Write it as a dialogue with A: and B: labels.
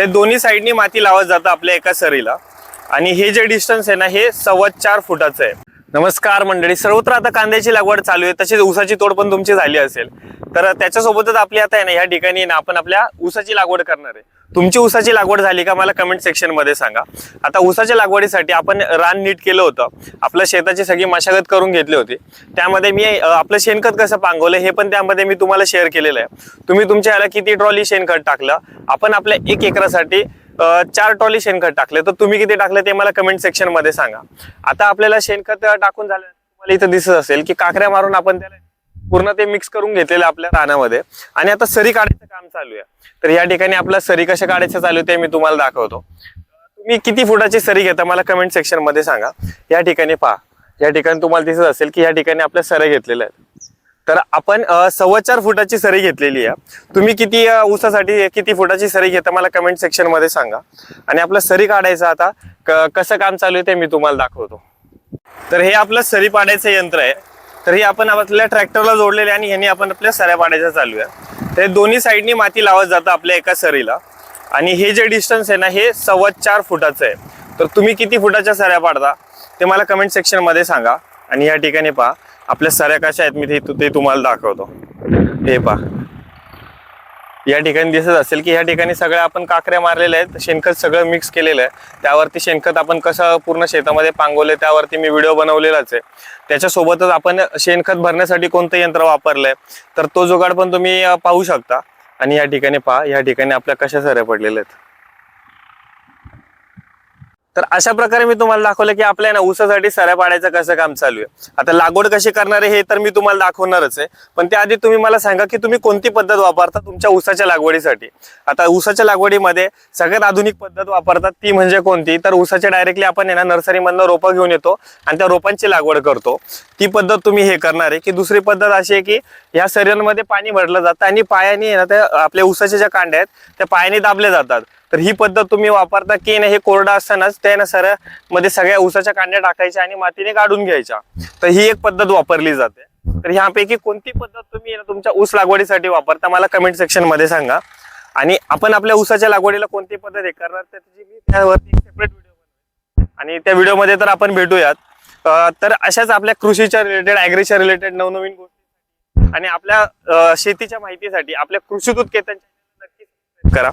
A: तर दोन्ही साईडनी माती लावत जातं आपल्या एका सरीला. आणि हे जे डिस्टन्स आहे ना हे सव्वा चार फुटाचं आहे. नमस्कार मंडळी. सर्वत्र आता कांद्याची लागवड चालू आहे. तशीच ऊसाची तोड पण तुमची झाली असेल. तर त्याच्यासोबतच आपली आता आहे ना ह्या ठिकाणी ना आपण आपल्या ऊसाची लागवड करणार आहे. तुमची ऊसाची लागवड झाली का मला कमेंट सेक्शनमध्ये सांगा. आता ऊसाच्या लागवडीसाठी आपण रान नीट केलं होतं. आपल्या शेताची सगळी मशागत करून घेतली होती. त्यामध्ये मी आपलं शेणखत कसं पांगवलं हे पण त्यामध्ये मी तुम्हाला शेअर केलेलं आहे. तुम्ही तुमच्या ह्याला किती ट्रॉली शेणखत टाकलं? आपण आपल्या एक एकरासाठी चार ट्रॉली शेणखत टाकले. तर तुम्ही किती टाकले ते मला कमेंट सेक्शनमध्ये सांगा. आता आपल्याला शेणखत टाकून झालं तुम्हाला इथं दिसत असेल की काकऱ्या मारून आपण त्याला पूर्ण ते मिक्स करून घेतलेलं आपल्या रानामध्ये. आणि आता सरी काढायचं काम चालू आहे. तर या ठिकाणी आपला सरी कशा काढायचं चालू आहे ते मी तुम्हाला दाखवतो. तुम्ही किती फुटाची सरी घेता मला कमेंट सेक्शनमध्ये सांगा. या ठिकाणी पहा. या ठिकाणी तुम्हाला दिसत असेल की या ठिकाणी आपल्या सऱ्या घेतलेल्या आहेत. तर आपण सव्वा चार फुटाची सरी घेतलेली आहे. तुम्ही किती ऊसासाठी किती फुटाची सरी घेता मला कमेंट सेक्शनमध्ये सांगा. आणि आपलं सरी काढायचं आता क- कसं काम चालू आहे ते मी तुम्हाला दाखवतो. तर हे आपलं सरी पाडायचं यंत्र आहे. तर हे आपण आपल्या ट्रॅक्टरला जोडलेले आणि ह्याने आपण आपल्या सऱ्या पाडायचं चालू आहे. तर हे दोन्ही साईडनी माती लावत जातं आपल्या एका सरीला. आणि हे जे डिस्टन्स आहे ना हे सव्वा चार फुटाचं आहे. तर तुम्ही किती फुटाच्या सऱ्या पाडता ते मला कमेंट सेक्शनमध्ये सांगा. आणि या ठिकाणी पहा आपल्या सऱ्या कशा आहेत मी ते ते तुम्हाला दाखवतो. हे पहा. या ठिकाणी दिसत असेल की या ठिकाणी सगळ्या आपण काकऱ्या मारलेल्या आहेत. शेणखत सगळं मिक्स केलेलं आहे. त्यावरती शेणखत आपण कसं पूर्ण शेतामध्ये पांगवलं त्यावरती मी व्हिडिओ बनवलेलाच आहे. त्याच्यासोबतच आपण शेणखत भरण्यासाठी कोणतं यंत्र वापरलंय तर तो जुगाड पण तुम्ही पाहू शकता. आणि या ठिकाणी पहा या ठिकाणी आपल्या कशा सऱ्या पडलेल्या आहेत. तर अशा प्रकारे मी तुम्हाला दाखवलं की आपल्या ना ऊसासाठी सऱ्या पाडायचं कसं काम चालू आहे. आता लागवड कशी करणार आहे हे तर मी तुम्हाला दाखवणारच आहे. पण त्याआधी तुम्ही मला सांगा की तुम्ही कोणती पद्धत वापरता तुमच्या ऊसाच्या लागवडीसाठी? आता ऊसाच्या लागवडीमध्ये सगळ्यात आधुनिक पद्धत वापरतात ती म्हणजे कोणती? तर ऊसाच्या डायरेक्टली आपण आहे ना नर्सरीमधनं रोपं घेऊन येतो आणि त्या रोपांची लागवड करतो. ती पद्धत तुम्ही हे करणार आहे. की दुसरी पद्धत अशी आहे की ह्या सऱ्यांमध्ये पाणी भरलं जातं आणि पायाने ना त्या आपल्या ऊसाच्या ज्या कांड्या आहेत त्या पायाने दाबल्या जातात. तर ही पद्धत तुम्ही वापरता की नाही हे कोरडं असतानाच त्या सरमध्ये सगळ्या ऊसाच्या कांड्या टाकायच्या आणि मातीने काढून घ्यायच्या. तर ही एक पद्धत वापरली जाते. तर ह्यापैकी कोणती पद्धत तुम्ही तुमच्या ऊस लागवडीसाठी वापरता मला कमेंट सेक्शनमध्ये सांगा. आणि आपण आपल्या ऊसाच्या लागवडीला कोणती पद्धत हे करणार त्याची मी त्यावरती सेपरेट व्हिडिओ आणि त्या व्हिडिओमध्ये तर आपण भेटूयात. तर अशाच आपल्या कृषीच्या रिलेटेड ऍग्रीच्या रिलेटेड नवनवीन गोष्टी आणि आपल्या शेतीच्या माहितीसाठी आपल्या कृषीदूत केतन नक्की करा.